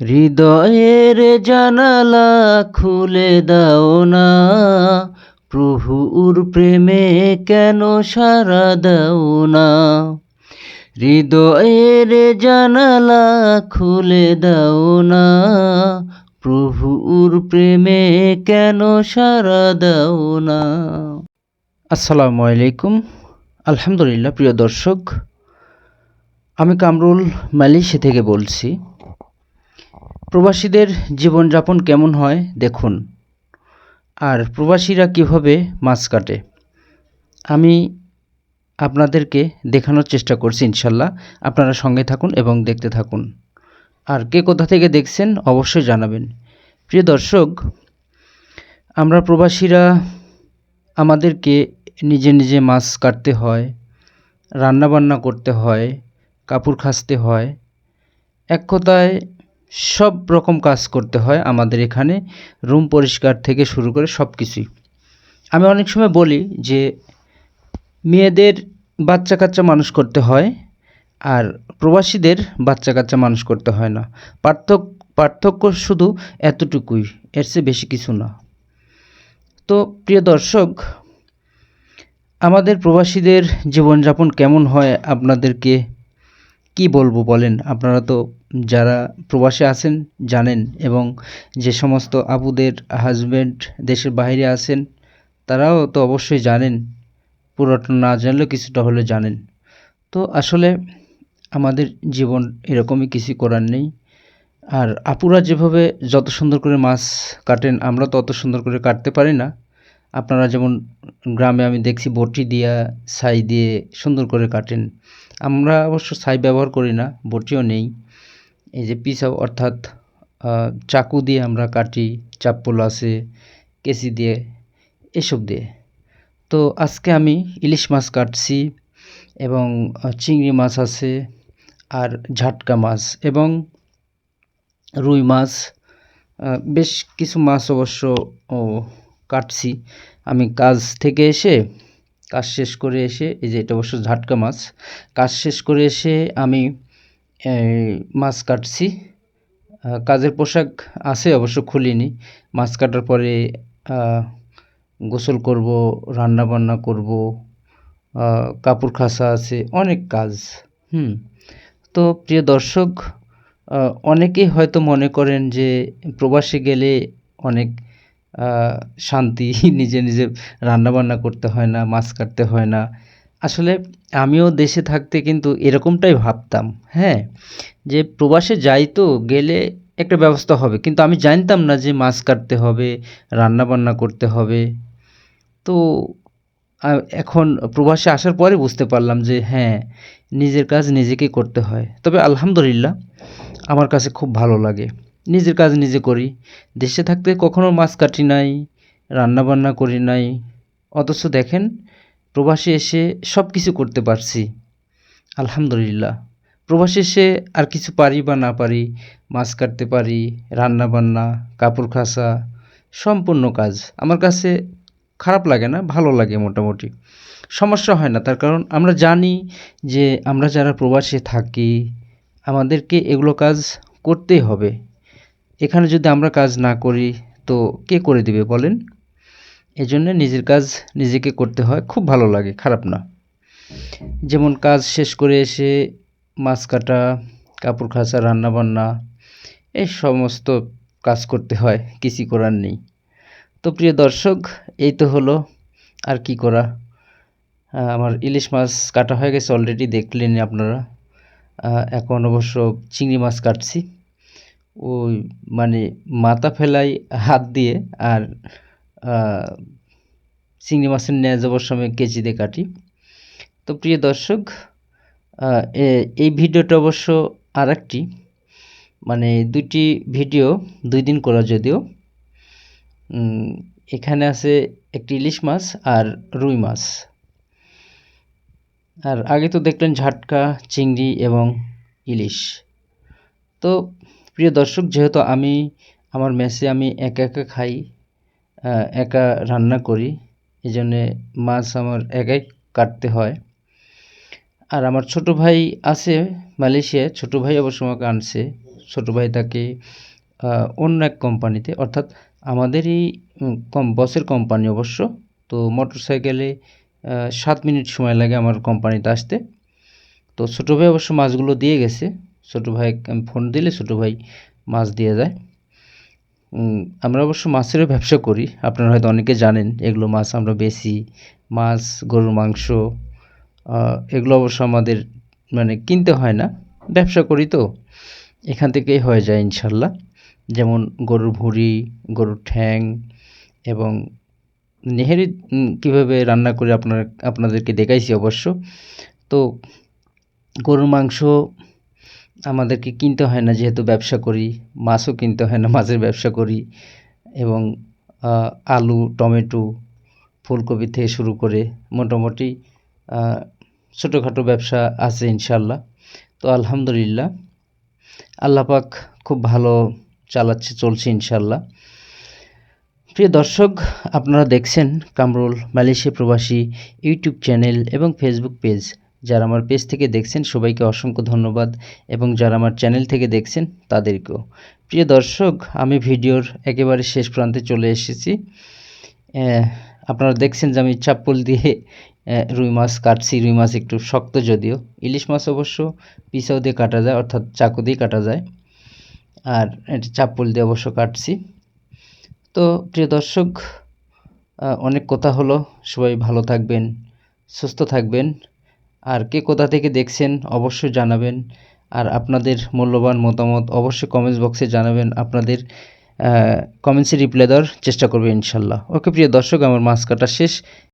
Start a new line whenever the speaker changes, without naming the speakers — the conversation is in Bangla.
হৃদয়ের জানালা খুলে দাও না। প্রভুর প্রেমে কেন সারা দাও না? হৃদয়ের জানালা খুলে দাও না। প্রভুর প্রেমে কেন সারা দাও না? আসসালামু আলাইকুম। আলহামদুলিল্লাহ, প্রিয় দর্শক, আমি কামরুল মালয়েশিয়া থেকে বলছি। প্রবাসীদের জীবনযাপন কেমন হয় দেখুন। আর প্রবাসীরা কীভাবে মাছ কাটে, আমি আপনাদেরকে দেখানোর চেষ্টা করছি ইনশাল্লাহ। আপনারা সঙ্গে থাকুন এবং দেখতে থাকুন। আর কে কোথা থেকে দেখছেন অবশ্যই জানাবেন। প্রিয় দর্শক, আমরা প্রবাসীরা আমাদেরকে নিজে নিজে মাছ কাটতে হয় রান্না বান্না করতে হয়, কাপড় খাসতে হয়। এক কথায় সব রকম কাজ করতে হয় আমাদের এখানে, রুম পরিষ্কার থেকে শুরু করে সব কিছুই আমি অনেক সময় বলি যে, মেয়েদের বাচ্চা কাচ্চা মানুষ করতে হয় আর প্রবাসীদের বাচ্চা কাচ্চা মানুষ করতে হয় না। পার্থক্য পার্থক্য শুধু এতটুকুই, এর চেয়ে বেশি কিছু না। তো প্রিয় দর্শক, আমাদের প্রবাসীদের জীবনযাপন কেমন হয় আপনাদেরকে কি বলব বলেন? আপনারা তো যারা প্রবাসে আছেন জানেন এবং যে সমস্ত আবুদের হাজব্যান্ড দেশের বাইরে আছেন, তারাও তো অবশ্যই জানেন। পুরোটা না জানলেও কিছুটা হলে জানেন। তো আসলে আমাদের জীবন এরকমই কিছু করার নেই। আর আপুরা যেভাবে যত সুন্দর করে মাছ কাটেন, আমরা তত সুন্দর করে কাটতে পারি না। আপনারা যেমন গ্রামে আমি দেখছি বটি দিয়া, ছাই দিয়ে সুন্দর করে কাটেন। আমরা অবশ্য ছাই ব্যবহার করি না, বটিও নেই। এই যে পিসাও অর্থাৎ চাকু দিয়ে আমরা কাটি, চাপ্পল আছে কেসি দিয়ে, এসব দিয়ে। তো আজকে আমি ইলিশ মাছ কাটছি এবং চিংড়ি মাছ আছে আর ঝাটকা মাছ এবং রুই মাছ। বেশ কিছু মাছ অবশ্য, ও কাটছি। আমি কাজ থেকে এসে, কাজ শেষ করে এসে, এই যে এটা অবশ্য ঝাটকা মাছ, কাজ শেষ করে এসে আমি মাছ কাটছি। কাজের পোশাক আছে, অবশ্য খুলিনি। মাছ কাটার পরে গোসল করব রান্না বান্না করব কাপড় খাসা আছে, অনেক কাজ, হুম। তো প্রিয় দর্শক অনেকেই হয়তো মনে করেন যে, প্রবাসে গেলে অনেক শান্তি, নিজে নিজে রান্নাবান্না করতে হয় না, মাছ কাটতে হয় না। আসলে আমিও দেশে থাকতে কিন্তু এরকমটাই ভাবতাম হ্যাঁ? যে প্রবাসে যাই তো, গেলে একটা ব্যবস্থা হবে। কিন্তু আমি জানতাম না যে মাছ কাটতে হবে রান্না বান্না করতে হবে। তো এখন প্রবাসে আসার পরে বুঝতে পারলাম যে হ্যাঁ নিজের কাজ নিজেকেই করতে হয়। তবে আলহামদুলিল্লাহ, আমার কাছে খুব ভালো লাগে। নিজের কাজ নিজে করি। দেশে থাকতে কখনো মাছ কাটি নাই রান্না বান্না করি নাই। অথচ দেখেন, প্রবাসে এসে সব কিছু করতে পারছি। আলহামদুলিল্লাহ, প্রবাসে এসে আর কিছু পারি বা না পারি, মাছ কাটতে পারি রান্না বান্না কাপড় খাসা, সম্পূর্ণ কাজ। আমার কাছে খারাপ লাগে না, ভালো লাগে মোটামুটি। সমস্যা হয় না, তার কারণ আমরা জানি যে আমরা যারা প্রবাসে থাকি, আমাদেরকে এগুলো কাজ করতেই হবে। এখানে যদি আমরা কাজ না করি, তো কে করে দিবে বলেন? এজন্য নিজের কাজ নিজেকে করতে হয়, খুব ভালো লাগে, খারাপ না। যেমন কাজ শেষ করে এসে মাছ কাটা, কাপড় খাঁচা, রান্নাবান্না এই সমস্ত কাজ করতে হয়, কিছু করার নেই। তো প্রিয় দর্শক, এই তো হলো, আর কি করা? আমার ইলিশ মাছ কাটা হয়ে গেছে অলরেডি দেখলেন আপনারা। এখন অবশ্য চিংড়ি মাছ কাটছি। ওই মানে মাথা ফেলাই, হাত দিয়ে আর চিংড়ি মাছের ন্যাজ অবশ্য আমি দিয়ে কাটি। তো প্রিয় দর্শক এই ভিডিওটা অবশ্য আর একটি মানে দুটি ভিডিও, দুই দিন করা যদিও। এখানে আছে একটি ইলিশ মাছ আর রুই মাছ। আর আগে তো দেখলেন ঝাটকা, চিংড়ি এবং ইলিশ। তো প্রিয় দর্শক, যেহেতু আমি, আমার মেসে আমি একা একা খাই একা রান্না করি এই জন্যে মাছ আমার একাই কাটতে হয়। আর আমার ছোট ভাই আছে মালয়েশিয়ায় ছোট ভাই অবশ্য আমাকে আনছে। ছোটো ভাই তাকে অন্য এক কোম্পানিতে, অর্থাৎ আমাদেরই কম, বসের কোম্পানি অবশ্য। তো মোটর সাইকেলে সাত মিনিট সময় লাগে আমার কোম্পানিতে আসতে। তো ছোটো ভাই অবশ্য মাছগুলো দিয়ে গেছে। ছোটো ভাই ফোন দিলে ছোটো ভাই মাছ দিয়ে যায়। আমরা অবশ্য মাছেরও ব্যবসা করি। আপনারা হয়তো অনেকে জানেন, এগুলো মাছ আমরা বেশি, মাছ, গরুর মাংস এগুলো অবশ্য আমাদের মানে কিনতে হয় না, ব্যবসা করি তো। এখান থেকেই হয়ে যায় ইনশাল্লাহ। যেমন গরুর ভুঁড়ি, গরুর ঠ্যাং এবং নেহেরি কীভাবে রান্না করে আপনার, আপনাদেরকে দেখাইছি অবশ্য। তো গরুর মাংস আমাদেরকে কিনতে হয় না, যেহেতু ব্যবসা করি, মাছও কিনতে হয় না, মাছের ব্যবসা করি এবং আলু, টমেটো, ফুলকপি থেকে শুরু করে মোটামুটি ছোটোখাটো ব্যবসা আছে ইনশাল্লাহ তো আলহামদুলিল্লাহ, আল্লাহ পাক খুব ভালো চালাচ্ছে, চলছে ইনশাল্লাহ প্রিয় দর্শক, আপনারা দেখছেন কামরুল মালয়েশিয়া প্রবাসী ইউটিউব চ্যানেল এবং ফেসবুক পেজ যারা আমার পেজ থেকে দেখছেন, সবাইকে অসংখ্য ধন্যবাদ এবং যারা আমার চ্যানেল থেকে দেখছেন, তাদেরকেও। প্রিয় দর্শক, আমি ভিডিওর একেবারে শেষ প্রান্তে চলে এসেছি। আপনারা দেখছেন যে আমি চাপ্পল দিয়ে রুই মাছ কাটছি। রুই মাছ একটু শক্ত যদিও। ইলিশ মাছ অবশ্য পিসাও দিয়ে কাটা যায়, অর্থাৎ চাকু দিয়ে কাটা যায়। আর এটা চাপ্পল দিয়ে অবশ্য কাটছি। তো, প্রিয় দর্শক অনেক কথা হলো। সবাই ভালো থাকবেন, সুস্থ থাকবেন। আর কে কোথা থেকে দেখছেন অবশ্যই জানাবেন। আর আপনাদের মূল্যবান মতামত অবশ্যই কমেন্টস বক্সে জানাবেন। আপনাদের কমেন্টসে রিপ্লাই দেওয়ার চেষ্টা করবে ইনশাল্লাহ। ওকে প্রিয় দর্শক, আমার মাছ কাটা শেষ।